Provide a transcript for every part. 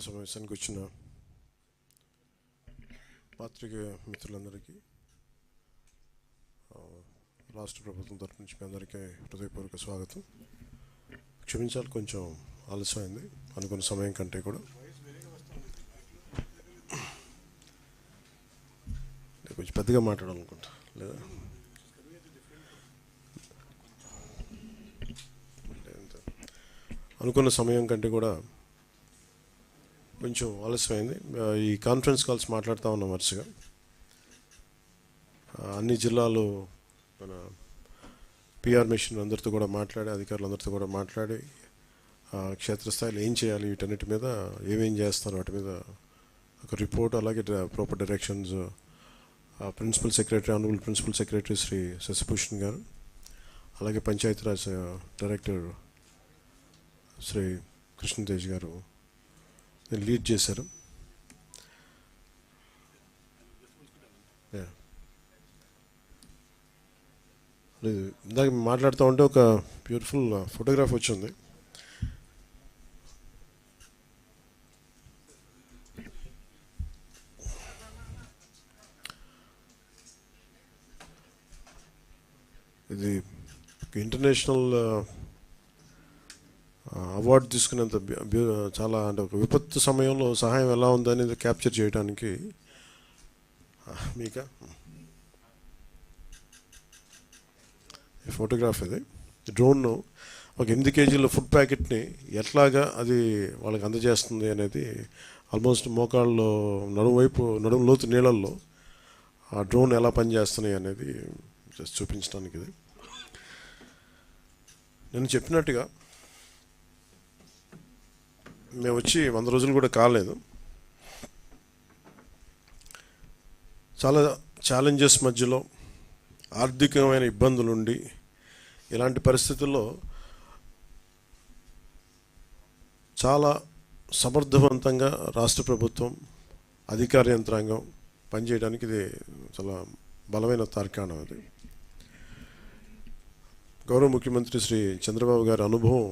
Media సమావేశానికి వచ్చిన పాత్రిక మిత్రులందరికీ రాష్ట్ర ప్రభుత్వం తరఫు నుంచి మీ అందరికీ హృదయపూర్వక స్వాగతం. క్షమించాలి కొంచెం ఆలస్యమైంది అనుకున్న సమయం కంటే కూడా. కొంచెం పెద్దగా మాట్లాడాలనుకుంటా లేదా? అనుకున్న సమయం కంటే కూడా కొంచెం ఆలస్యమైంది. ఈ కాన్ఫరెన్స్ కాల్స్ మాట్లాడుతూ ఉన్నాం వరుసగా. అన్ని జిల్లాలు మన పిఆర్ మిషన్ అందరితో కూడా మాట్లాడి అధికారులందరితో కూడా మాట్లాడి ఆ, క్షేత్రస్థాయిలో ఏం చేయాలి వీటన్నిటి మీద ఏమేం చేస్తారు వాటి మీద ఒక రిపోర్ట్ అలాగే proper directions principal secretary honourable principal secretary Shri Shashibhushan గారు అలాగే పంచాయతీరాజ్ డైరెక్టర్ శ్రీ కృష్ణతేజ్ గారు లీడ్ చేశారు. ఇందాక మాట్లాడుతూ ఉంటే ఒక బ్యూటిఫుల్ ఫోటోగ్రాఫ్ uh, వచ్చింది. ఇది ఇంటర్నేషనల్ uh, అవార్డు తీసుకునేంత చాలా అంటే ఒక విపత్తు సమయంలో సహాయం ఎలా ఉందనేది క్యాప్చర్ చేయడానికి మీక? ఫోటోగ్రాఫ్ ఇది. డ్రోన్ ఒక ఎనిమిది కేజీల ఫుడ్ ప్యాకెట్ని ఎట్లాగా అది వాళ్ళకి అందజేస్తుంది అనేది ఆల్మోస్ట్ మోకాళ్ళలో నడుము వైపు నడుము లోతు నీళ్ళల్లో ఆ డ్రోన్ ఎలా పనిచేస్తున్నాయి అనేది జస్ట్ చూపించడానికి ఇది. నేను చెప్పినట్టుగా మేము వచ్చి వంద రోజులు కూడా కాలేదు. చాలా ఛాలెంజెస్ మధ్యలో ఆర్థికమైన ఇబ్బందులు ఉండి ఇలాంటి పరిస్థితుల్లో చాలా సమర్థవంతంగా రాష్ట్ర ప్రభుత్వం అధికార యంత్రాంగం పనిచేయడానికి ఇది చాలా బలమైన తార్కాణం అది గౌరవ ముఖ్యమంత్రి శ్రీ చంద్రబాబు గారి అనుభవం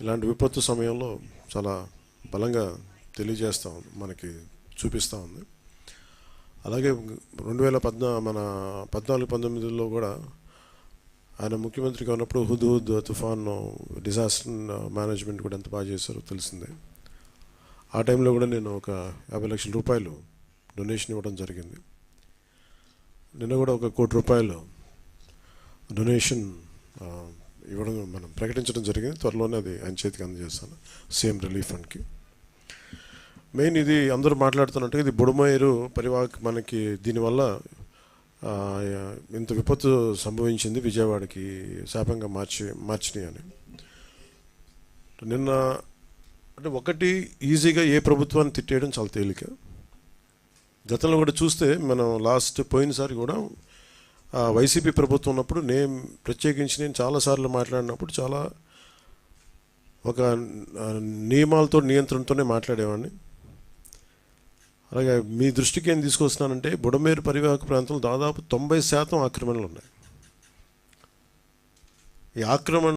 ఇలాంటి విపత్తు సమయంలో చాలా బలంగా తెలియజేస్తూ ఉంది మనకి చూపిస్తూ ఉంది. అలాగే రెండు వేల పద్నా మన పద్నాలుగు పంతొమ్మిదిలో కూడా ఆయన ముఖ్యమంత్రిగా ఉన్నప్పుడు హుద్ హుద్ తుఫాన్ డిజాస్టర్ మేనేజ్మెంట్ కూడా ఎంత బాగా చేశారో తెలిసిందే. ఆ టైంలో కూడా నేను ఒక యాభై లక్షల రూపాయలు డొనేషన్ ఇవ్వడం జరిగింది. నిన్న కూడా ఒక కోటి రూపాయలు డొనేషన్ ఇవ్వడం మనం ప్రకటించడం జరిగింది. త్వరలోనే అది ఆయన చేతికి అందజేస్తాను. సేమ్ రిలీఫ్ ఫండ్కి. మెయిన్ ఇది అందరూ మాట్లాడుతున్నట్టుగా ఇది బుడమేరు పరివాహక మనకి దీనివల్ల ఇంత విపత్తు సంభవించింది విజయవాడకి శాపంగా మార్చి మార్చినాయి అని. నిన్న అంటే ఒకటి ఈజీగా ఏ ప్రభుత్వాన్ని తిట్టేయడం చాలా తేలిక. గతంలో కూడా చూస్తే మనం లాస్ట్ పోయినసారి కూడా వైసీపీ ప్రభుత్వం ఉన్నప్పుడు నేను ప్రత్యేకించి నేను చాలాసార్లు మాట్లాడినప్పుడు చాలా ఒక నియమాలతో నియంత్రణతోనే మాట్లాడేవాడిని. అలాగే మీ దృష్టికి ఏం తీసుకొస్తున్నానంటే బుడమేరు పరివాహక ప్రాంతంలో దాదాపు తొంభై శాతం ఆక్రమణలు ఉన్నాయి. ఈ ఆక్రమణ